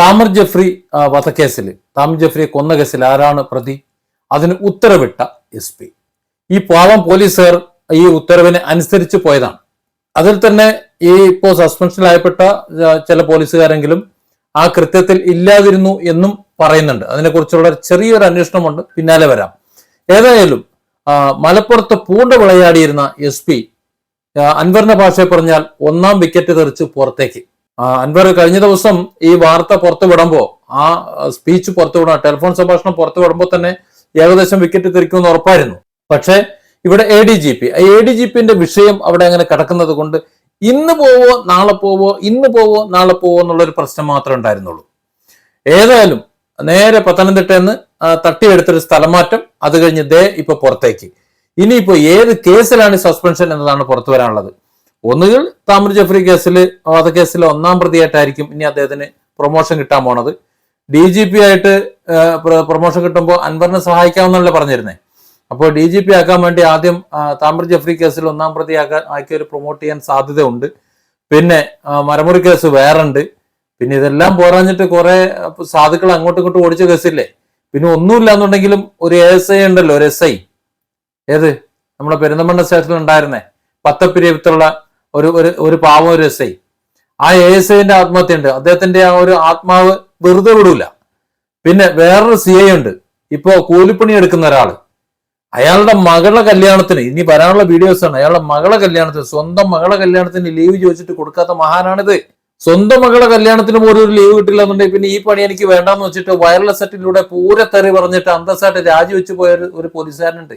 Tamar Jeffrey വധക്കേസിൽ താമർ ജഫ്രിയെ കൊന്ന കേസിൽ ആരാണ് പ്രതി? അതിന് ഉത്തരവിട്ട എസ് പി. ഈ പാവം പോലീസുകാർ ഈ ഉത്തരവിനെ അനുസരിച്ച് പോയതാണ്. അതിൽ തന്നെ ഈ ഇപ്പോൾ സസ്പെൻഷനിലായപ്പെട്ട ചില പോലീസുകാരെങ്കിലും ആ കൃത്യത്തിൽ ഇല്ലാതിരുന്നു എന്നും പറയുന്നുണ്ട്. അതിനെക്കുറിച്ചുള്ള ചെറിയൊരു അന്വേഷണമുണ്ട്. പിന്നാലെ വരാം. ഏതായാലും മലപ്പുറത്ത് പൂണ്ട വിളയാടിയിരുന്ന എസ് പി അൻവറിന്റെ ഭാഷയെ പറഞ്ഞാൽ ഒന്നാം വിക്കറ്റ് തെറിച്ച് പുറത്തേക്ക്. അൻവർ കഴിഞ്ഞ ദിവസം ഈ വാർത്ത പുറത്തു വിടുമ്പോൾ ആ സ്പീച്ച് പുറത്തു വിടാൻ ടെലിഫോൺ സംഭാഷണം പുറത്തു വിടുമ്പോൾ തന്നെ ഏകദേശം വിക്കറ്റ് തെറിക്കുമെന്ന് ഉറപ്പായിരുന്നു. പക്ഷേ ഇവിടെ A D G P A D G പിന്റെ വിഷയം അവിടെ അങ്ങനെ കിടക്കുന്നത് കൊണ്ട് ഇന്ന് പോവോ നാളെ പോവോ ഇന്ന് പോവോ നാളെ പോവോ എന്നുള്ളൊരു പ്രശ്നം മാത്രമേ ഉണ്ടായിരുന്നുള്ളൂ. ഏതായാലും നേരെ പത്തനംതിട്ടയിൽ നിന്ന് തട്ടിയെടുത്തൊരു സ്ഥലമാറ്റം അത് കഴിഞ്ഞ് ദേ ഇപ്പൊ പുറത്തേക്ക്. ഇനിയിപ്പോ ഏത് കേസിലാണ് സസ്പെൻഷൻ എന്നതാണ് പുറത്തു വരാനുള്ളത്? ഒന്നുകിൽ താമര ജഫ്രി കേസിൽ വധക്കേസിൽ ഒന്നാം പ്രതിയായിട്ടായിരിക്കും ഇനി അദ്ദേഹത്തിന് പ്രൊമോഷൻ കിട്ടാൻ പോണത്. ഡി ജി പി ആയിട്ട് പ്രൊമോഷൻ കിട്ടുമ്പോൾ അൻവറിനെ സഹായിക്കാമെന്നല്ലേ പറഞ്ഞിരുന്നേ. അപ്പോൾ ഡി ജി പി ആക്കാൻ വേണ്ടി ആദ്യം താമര ജഫ്രി കേസിൽ ഒന്നാം പ്രതി ആക്കാൻ ആക്കി ഒരു പ്രൊമോട്ട് ചെയ്യാൻ സാധ്യതയുണ്ട്. പിന്നെ മരമുറി കേസ് വേറെ ഉണ്ട് പിന്നെ ഇതെല്ലാം പോരാഞ്ഞിട്ട് കുറെ സാധുക്കൾ അങ്ങോട്ടും ഇങ്ങോട്ടും ഓടിച്ച കേസില്ലേ? പിന്നെ ഒന്നുമില്ല എന്നുണ്ടെങ്കിലും ഒരു എസ് ഐ ഉണ്ടല്ലോ ഒരു എസ് ഐ ഏത്? നമ്മുടെ പെരുന്തമണ്ണ സ്റ്റേഷനിൽ ഉണ്ടായിരുന്നേ. പത്തപ്പിരിയത്തുള്ള ഒരു ഒരു ഒരു പാവം ഒരു എസ് ഐ. ആ എ എസ് ഐന്റെ ആത്മഹത്യ ഉണ്ട് അദ്ദേഹത്തിന്റെ ആ ഒരു ആത്മാവ് വെറുതെ വിടൂല. പിന്നെ വേറൊരു സി ഐ ഉണ്ട്. ഇപ്പോ കൂലിപ്പണി എടുക്കുന്ന ഒരാൾ. അയാളുടെ മകളുടെ കല്യാണത്തിന് ഇനി വരാനുള്ള വീഡിയോസ് ആണ്. അയാളുടെ മകളെ കല്യാണത്തിന് സ്വന്തം മകളെ കല്യാണത്തിന് ലീവ് ചോദിച്ചിട്ട് കൊടുക്കാത്ത മഹാനാണിത്. സ്വന്തം മകളെ കല്യാണത്തിന് പോലും ഒരു ലീവ് കിട്ടില്ല എന്നുണ്ടെങ്കിൽ പിന്നെ ഈ പണി എനിക്ക് വേണ്ടാന്ന് വെച്ചിട്ട് വയർലെസ് സെറ്റിലൂടെ പൂരത്തെറി പറഞ്ഞിട്ട് അന്തസ്സായിട്ട് രാജിവെച്ച് പോയ ഒരു പോലീസുകാരനുണ്ട്.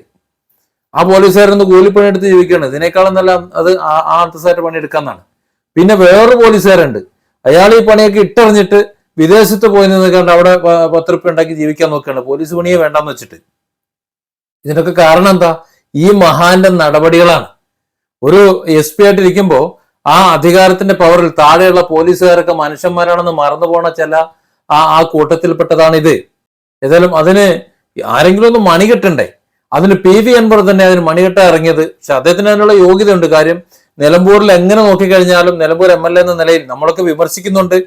ആ പോലീസുകാരൊന്ന് കൂലിപ്പണി എടുത്ത് ജീവിക്കുകയാണ്. ഇതിനേക്കാളും നല്ല അത് ആ- പണി പണിയെടുക്കാന്നാണ്. പിന്നെ വേറൊരു പോലീസുകാരുണ്ട്. അയാൾ ഈ പണിയൊക്കെ ഇട്ടറിഞ്ഞിട്ട് വിദേശത്ത് പോയി നിന്ന് കണ്ട് അവിടെ പ- പത്ത് റുപ്യ ഉണ്ടാക്കി ജീവിക്കാൻ നോക്കുകയാണ്. പോലീസ് പണിയെ വേണ്ടെന്ന് വെച്ചിട്ട്. ഇതിനൊക്കെ കാരണം എന്താ? ഈ മഹാന്റെ നടപടികളാണ്. ഒരു എസ് പി ആയിട്ട് ഇരിക്കുമ്പോൾ ആ അധികാരത്തിന്റെ പവറിൽ താഴെയുള്ള പോലീസുകാരൊക്കെ മനുഷ്യന്മാരാണെന്ന് മറന്നു പോണ ചില ആ ആ കൂട്ടത്തിൽപ്പെട്ടതാണ് ഇത് ഏതായാലും അതിന് ആരെങ്കിലും ഒന്ന് മണി കെട്ടണ്ടേ? അതിന് പി വി അൻവർ തന്നെ അതിന് മണികെട്ട ഇറങ്ങിയത്. പക്ഷെ അദ്ദേഹത്തിന് അതിനുള്ള യോഗ്യതയുണ്ട്. കാര്യം നിലമ്പൂരിൽ എങ്ങനെ നോക്കിക്കഴിഞ്ഞാലും നിലമ്പൂർ എം എൽ എ എന്ന നിലയിൽ നമ്മളൊക്കെ വിമർശിക്കുന്നുണ്ട്.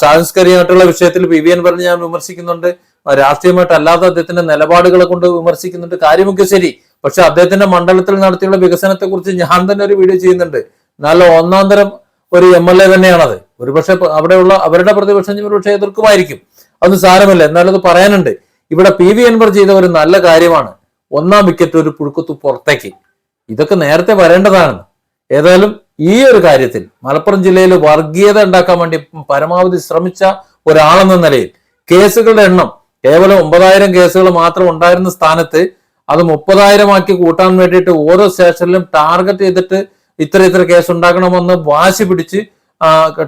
സാംസ്കാരികമായിട്ടുള്ള വിഷയത്തിൽ പി വി അൻവറിനെ ഞാൻ വിമർശിക്കുന്നുണ്ട്. രാഷ്ട്രീയമായിട്ട് അല്ലാത്ത അദ്ദേഹത്തിന്റെ നിലപാടുകളെ കൊണ്ട് വിമർശിക്കുന്നുണ്ട്. കാര്യമൊക്കെ ശരി. പക്ഷെ അദ്ദേഹത്തിന്റെ മണ്ഡലത്തിൽ നടത്തിയുള്ള വികസനത്തെ കുറിച്ച് ഞാൻ തന്നെ ഒരു വീഡിയോ ചെയ്യുന്നുണ്ട്. നല്ല ഒന്നാം തരം ഒരു എം എൽ എ തന്നെയാണത്. ഒരുപക്ഷെ അവിടെയുള്ള അവരുടെ പ്രതിപക്ഷം ഒരുപക്ഷെ എതിർക്കുമായിരിക്കും. അത് സാരമല്ല. എന്നാലും അത് പറയാനുണ്ട്. ഇവിടെ പി വി അൻവർ ചെയ്ത ഒരു നല്ല കാര്യമാണ്. ഒന്നാം വിക്കറ്റ് ഒരു പുഴുക്കത്തു പുറത്തേക്ക്. ഇതൊക്കെ നേരത്തെ വരേണ്ടതാണ് ഏതായാലും ഈ ഒരു കാര്യത്തിൽ മലപ്പുറം ജില്ലയിൽ വർഗീയത ഉണ്ടാക്കാൻ വേണ്ടി പരമാവധി ശ്രമിച്ച ഒരാളെന്ന നിലയിൽ കേസുകളുടെ എണ്ണം കേവലം ഒമ്പതായിരം കേസുകൾ മാത്രം ഉണ്ടായിരുന്ന സ്ഥാനത്ത് അത് മുപ്പതായിരം ആക്കി കൂട്ടാൻ വേണ്ടിയിട്ട് ഓരോ സ്റ്റേഷനിലും ടാർഗറ്റ് ചെയ്തിട്ട് ഇത്ര ഇത്ര കേസ് ഉണ്ടാക്കണമെന്ന് വാശി പിടിച്ച്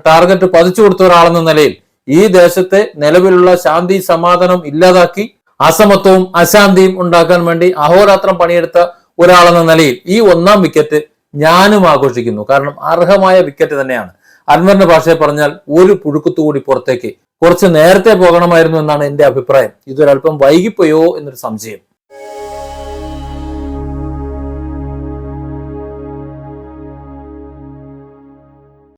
ടാർഗറ്റ് പതിച്ചു കൊടുത്ത ഒരാളെന്ന നിലയിൽ ഈ ദേശത്തെ നിലവിലുള്ള ശാന്തി സമാധാനം ഇല്ലാതാക്കി അസമത്വവും അശാന്തിയും ഉണ്ടാക്കാൻ വേണ്ടി അഹോരാത്രം പണിയെടുത്ത ഒരാളെന്ന നിലയിൽ ഈ ഒന്നാം വിക്കറ്റ് ഞാനും ആഘോഷിക്കുന്നു. കാരണം അർഹമായ വിക്കറ്റ് തന്നെയാണ്. അൻവറിന്റെ ഭാഷയെ പറഞ്ഞാൽ ഒരു പുഴുക്കത്തുകൂടി പുറത്തേക്ക് കുറച്ച് നേരത്തെ പോകണമായിരുന്നു എന്നാണ് എന്റെ അഭിപ്രായം. ഇതൊരല്പം വൈകിപ്പോയോ എന്നൊരു സംശയം.